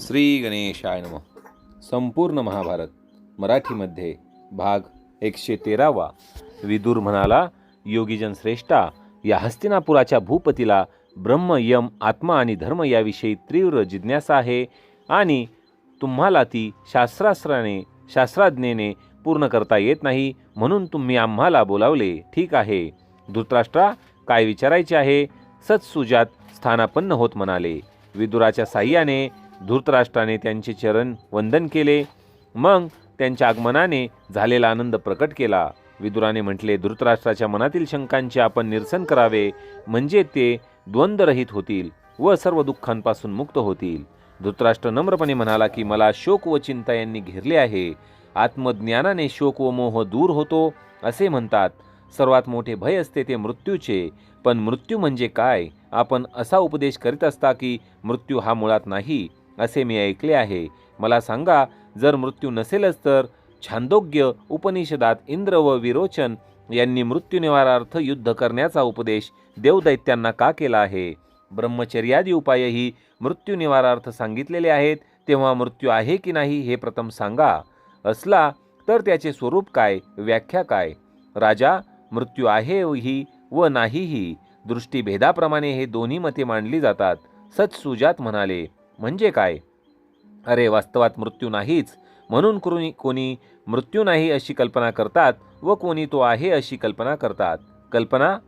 श्री गणेशाय नम. संपूर्ण महाभारत मराठीमध्ये भाग एकशे तेरावा. विदूर म्हणाला योगीजन श्रेष्ठा या हस्तिनापुराच्या भूपतीला ब्रह्म यम आत्मा आणि धर्म याविषयी तीव्र जिज्ञासा आहे आणि तुम्हाला ती शास्त्रास्त्राने शास्त्राज्ञेने पूर्ण करता येत नाही म्हणून तुम्ही आम्हाला बोलावले. ठीक आहे. धृतराष्ट्रा काय विचारायचे आहे? सत्सुजात स्थानापन्न होत म्हणाले. विदुराच्या साह्याने धृतराष्ट्राने त्यांचे चरण वंदन केले. मग त्यांच्या आगमनाने झालेला आनंद प्रकट केला. विदुराने म्हटले धृतराष्ट्राच्या मनातील शंकांचे आपण निरसन करावे. म्हणजे ते द्वंद्वरहित होतील व सर्व दुःखांपासून मुक्त होतील. धृतराष्ट्र नम्रपणे म्हणाला की मला शोक व चिंता यांनी घेरले आहे. आत्मज्ञानाने शोक व मोह दूर होतो असे म्हणतात. सर्वात मोठे भय असते ते मृत्यूचे. पण मृत्यू म्हणजे काय? आपण असा उपदेश करीत असता की मृत्यू हा मुळात नाही असे मी ऐकले आहे. मला सांगा जर मृत्यू नसेलच तर छांदोग्य उपनिषदात इंद्र व विरोचन यांनी मृत्यूनिवारार्थ युद्ध करण्याचा उपदेश देवदैत्यांना का केला आहे? ब्रह्मचर्यादी उपायही मृत्यूनिवारार्थ सांगितलेले आहेत तेव्हा मृत्यू आहे की नाही हे प्रथम सांगा. असला तर त्याचे स्वरूप काय व्याख्या काय? राजा मृत्यू आहे ही व नाहीही. दृष्टीभेदाप्रमाणे हे दोन्ही मते मांडली जातात. सत्सुजात म्हणाले म्हणजे काय? अरे वास्तवात मृत्यू नाहीच. म्हणून कोणी कोणी मृत्यू नाही अशी कल्पना करतात व कोणी तो आहे अशी कल्पना करतात. कल्पना?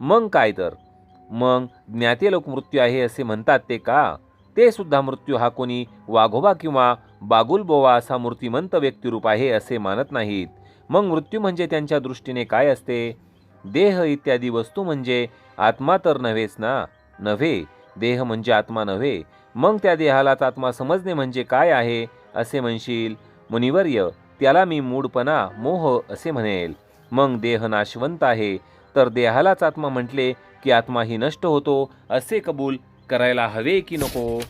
मग काय तर? मग ज्ञाते लोक मृत्यू आहे असे म्हणतात ते का? ते सुद्धा मृत्यू हा कोणी वाघोबा किंवा बागुलबोवा असा मूर्तिमंत व्यक्तिरूप आहे असे मानत नाहीत. मग मृत्यू म्हणजे त्यांच्या दृष्टीने काय असते? देह इत्यादी वस्तू म्हणजे आत्मा तर नव्हेच ना? नव्हे. देह म्हणजे आत्मा नव्हे. मग त्या देहालाच आत्मा समजणे म्हणजे काय आहे? असे म्हणशील. मुनिवर्य त्याला मी मूडपणा मोह असे म्हणेल. मग देह नाशवंत आहे. तर देहालाच आत्मा म्हटले की आत्मा ही नष्ट होतो असे कबूल करायला हवे की नको?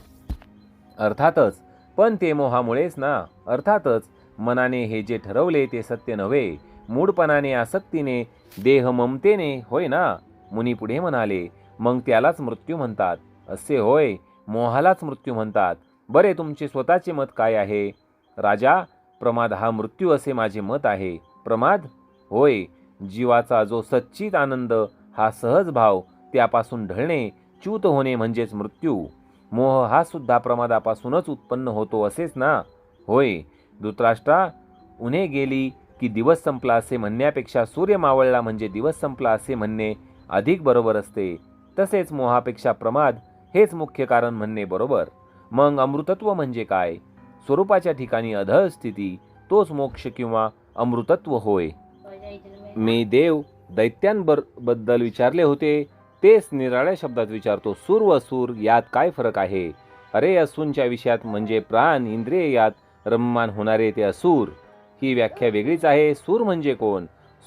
अर्थातच पण ते मोहामुळेच ना. अर्थातच मनाने हे जे ठरवले ते सत्य नव्हे. मूडपणाने आसक्तीने देह ममतेने होय ना? मुनी पुढे म्हणाले मग त्यालाच मृत्यू म्हणतात. असे होय. मोहालाच मृत्यू म्हणतात. बरे तुमचे स्वतःचे मत काय आहे? राजा प्रमाद हा मृत्यू असे माझे मत आहे. प्रमाद? होय जीवाचा जो सच्चित आनंद हा सहज भाव त्यापासून ढळणे च्यूत होणे म्हणजेच मृत्यू. मोह हा सुद्धा प्रमादापासूनच उत्पन्न होतो असेच ना? होय धृतराष्ट्रा उन्हे गेली की दिवस संपला असे म्हणण्यापेक्षा सूर्य मावळला म्हणजे दिवस संपला असे म्हणणे अधिक बरोबर असते. तसेच मोहापेक्षा प्रमाद हेच मुख्य कारण म्हणणे बरोबर. मग अमृतत्व म्हणजे काय? स्वरूपाच्या ठिकाणी अधः स्थिती तोच मोक्ष किंवा अमृतत्व होय. मी देव दैत्यांबरबद्दल विचारले होते तेच निराळ्या शब्दात विचारतो सूर व सूर यात काय फरक आहे? अरे असूंच्या विषयात म्हणजे प्राण इंद्रिय यात रममान होणारे ते असूर. ही व्याख्या वेगळीच आहे सूर म्हणजे कोण?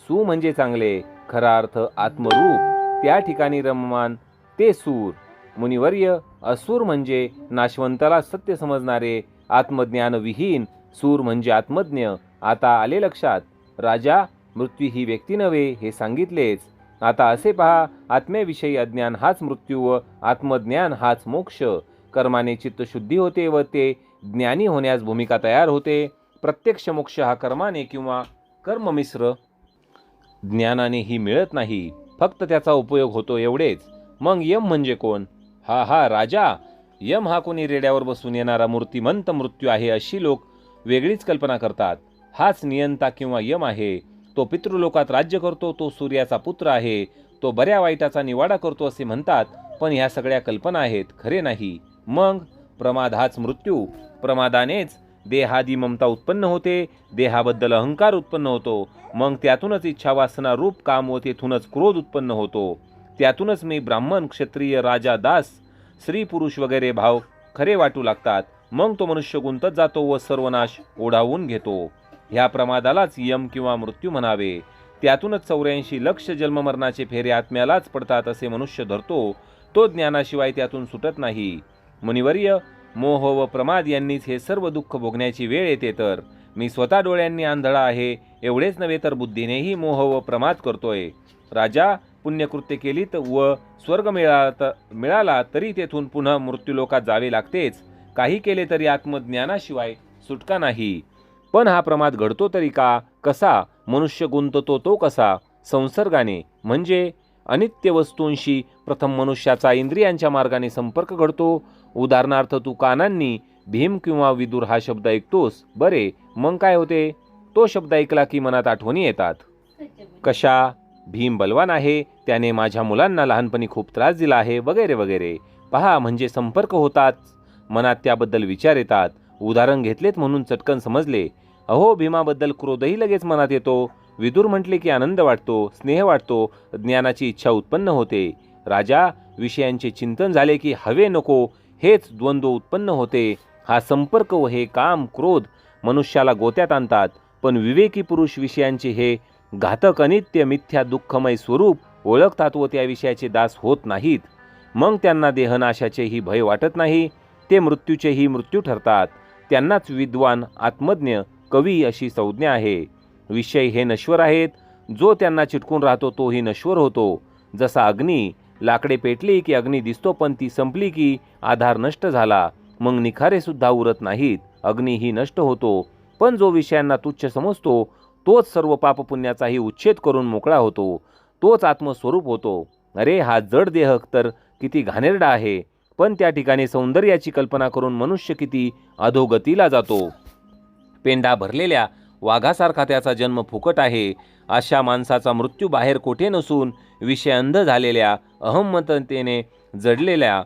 सू म्हणजे चांगले खरा अर्थ आत्मरूप. त्या ठिकाणी रममान ते सूर. मुनिवर्य असूर म्हणजे नाशवंताला सत्य समजणारे आत्मज्ञानविहीन सूर म्हणजे आत्मज्ञ. आता आले लक्षात. राजा मृत्यू ही व्यक्ती नव्हे हे सांगितलेच. आता असे पहा आत्म्याविषयी अज्ञान हाच मृत्यू व आत्मज्ञान हाच मोक्ष. कर्माने चित्तशुद्धी होते व ते ज्ञानी होण्यास भूमिका तयार होते. प्रत्यक्ष मोक्ष हा कर्माने किंवा कर्ममिश्र. ज्ञानाने ही मिळत नाही. फक्त त्याचा उपयोग होतो एवढेच. मग यम म्हणजे कोण? हा हा राजा. यम हा कोणी रेड्यावर बसून येणारा मूर्तिमंत मृत्यू आहे अशी लोक वेगळीच कल्पना करतात. हाच नियंता किंवा यम आहे. तो पितृलोकात राज्य करतो तो सूर्याचा पुत्र आहे. तो बऱ्या वाईटाचा निवाडा करतो असे म्हणतात पण ह्या सगळ्या कल्पना आहेत खरे नाही. मग प्रमाद हाच मृत्यू. प्रमादानेच देहादी ममता उत्पन्न होते देहाबद्दल अहंकार उत्पन्न होतो. मग त्यातूनच इच्छा वासना रूप काम व तेथूनच क्रोध उत्पन्न होतो. त्यातूनच मी ब्राह्मण क्षत्रिय राजा दास स्त्री पुरुष वगैरे भाव खरे वाटू लागतात. मग तो मनुष्य गुंतत जातो व सर्वनाश ओढावून घेतो. ह्या प्रमादालाच यम किंवा मृत्यू म्हणावे. त्यातूनच चौऱ्याऐंशी लक्ष जन्ममरणाचे फेरे आत्म्यालाच पडतात असे मनुष्य धरतो. तो ज्ञानाशिवाय त्यातून सुटत नाही. मुनिवर्य मोह व प्रमाद यांनीच हे सर्व दुःख भोगण्याची वेळ येते तर. मी स्वतः डोळ्यांनी आंधळा आहे एवढेच नव्हे तर बुद्धीनेही मोह व प्रमाद करतोय. राजा पुण्यकृत्य केलीत व स्वर्ग मिळाला तर मिळाला तरी तेथून पुन्हा मृत्यूलोकात जावे लागतेच. काही केले तरी आत्मज्ञानाशिवाय सुटका नाही. पण हा प्रमाद घडतो तरी का? कसा? मनुष्य गुंततो तो कसा? संसर्गाने. म्हणजे अनित्य वस्तूंशी प्रथम मनुष्याचा इंद्रियांच्या मार्गाने संपर्क घडतो. उदाहरणार्थ तू कानांनी भीम किंवा विदूर हा शब्द ऐकतोस. बरे मग काय होते? तो शब्द ऐकला की मनात आठवणी येतात. कशा? भीम बलवान आहे त्याने माझ्या मुलांना लहानपणी खूप त्रास दिला आहे वगैरे वगैरे. पहा म्हणजे संपर्क होतात. मनात त्याबद्दल विचार येतात. उदाहरण घेतलेत म्हणून चटकन समजले. अहो भीमाबद्दल क्रोधही लगेच मनात येतो. विदूर म्हटले की आनंद वाटतो स्नेह वाटतो ज्ञानाची इच्छा उत्पन्न होते. राजा विषयांचे चिंतन झाले की हवे नको हेच द्वंद्व उत्पन्न होते. हा संपर्क व हे काम क्रोध मनुष्याला गोत्यात आणतात. पण विवेकी पुरुष विषयांचे हे घातक अनित्य मिथ्या दुःखमय स्वरूप ओळखतात व त्या विषयाचे दास होत नाहीत. मग त्यांना देहनाशाचेही भय वाटत नाही. ते मृत्यूचेही मृत्यू ठरतात. त्यांनाच विद्वान आत्मज्ञ कवी अशी संज्ञा आहे. विषय हे नश्वर आहेत. जो त्यांना चिटकून राहतो तोही नश्वर होतो. जसा अग्नी लाकडे पेटली की अग्नी दिसतो पण ती संपली की आधार नष्ट झाला. मग निखारेसुद्धा उरत नाहीत. अग्नीही नष्ट होतो. पण जो विषयांना तुच्छ समजतो तोच सर्व पापपुण्याचाही उच्छेद करून मोकळा होतो. तोच आत्मस्वरूप होतो. अरे हा जड देह तर किती घाणेरडा आहे. पण त्या ठिकाणी सौंदर्याची कल्पना करून मनुष्य किती अधोगतीला जातो. पेंडा भरलेल्या वाघासारखा त्याचा जन्म फुकट आहे. अशा माणसाचा मृत्यू बाहेर कोठे नसून विषय अंध झालेल्या अहमततेने जडलेल्या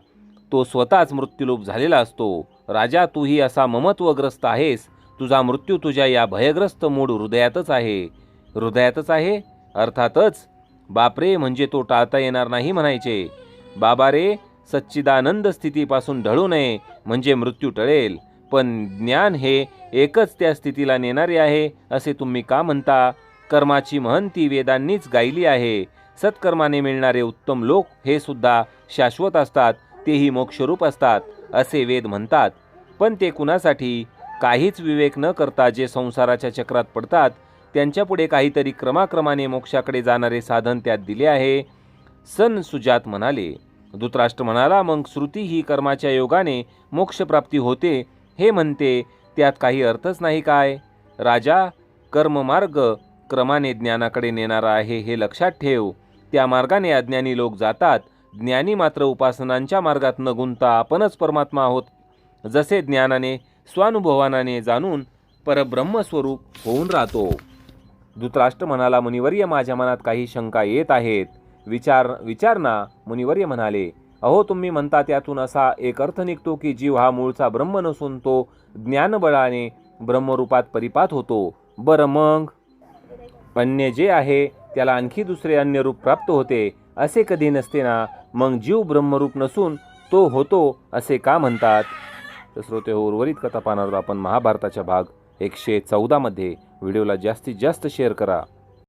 तो स्वतःच मृत्यूलोप झालेला असतो. राजा तूही असा ममत्वग्रस्त आहेस? तुझा मृत्यू तुझ्या या भयग्रस्त मूळ हृदयातच आहे. हृदयातच आहे? अर्थातच बापरे म्हणजे तो टाळता येणार नाही म्हणायचे. बाबा रे सच्चिदानंद स्थितीपासून ढळू नये म्हणजे मृत्यू टळेल. पण ज्ञान हे एकच त्या स्थितीला नेणारे आहे असे तुम्ही का म्हणता? कर्माची महंती वेदांनीच गायली आहे. सत्कर्माने मिळणारे उत्तम लोक हे सुद्धा शाश्वत असतात तेही मोक्षरूप असतात असे वेद म्हणतात. पण ते कुणासाठी? काहीच विवेक न करता जे संसाराच्या चक्रात पडतात त्यांच्यापुढे काहीतरी क्रमाक्रमाने मोक्षाकडे जाणारे साधन त्यात दिले आहे. सन सुजात म्हणाले धृतराष्ट्र म्हणाला मग श्रुती ही कर्माच्या योगाने मोक्षप्राप्ती होते. हे म्हणते त्यात काही अर्थच नाही काय. राजा कर्ममार्ग क्रमाने ज्ञानाकडे नेणारा आहे हे लक्षात ठेव. त्या मार्गाने अज्ञानी लोक जातात. ज्ञानी मात्र उपासनांच्या मार्गात न गुंता आपणच परमात्मा आहोत. जसे ज्ञानाने स्वानुभवानाने जाणून परब्रह्मस्वरूप होऊन राहतो. धृतराष्ट्र म्हणाला मुनिवर्य माझ्या मनात काही शंका येत आहेत. विचार विचार ना मुनिवर्य म्हणाले. अहो तुम्ही म्हणता त्यातून असा एक अर्थ निघतो की जीव हा मूळचा ब्रह्म नसून तो ज्ञानबळाने ब्रह्मरूपात परिपात होतो. बरं मग? अन्य जे आहे त्याला आणखी दुसरे अन्य रूप प्राप्त होते. असे कधी नसते ना मग जीव ब्रह्मरूप नसून तो होतो असे का म्हणतात? तर श्रोते हो उर्वरित कथा पाहणार आपण महाभारताच्या भाग एकशे चौदामध्ये व्हिडिओला जास्तीत जास्त शेअर करा.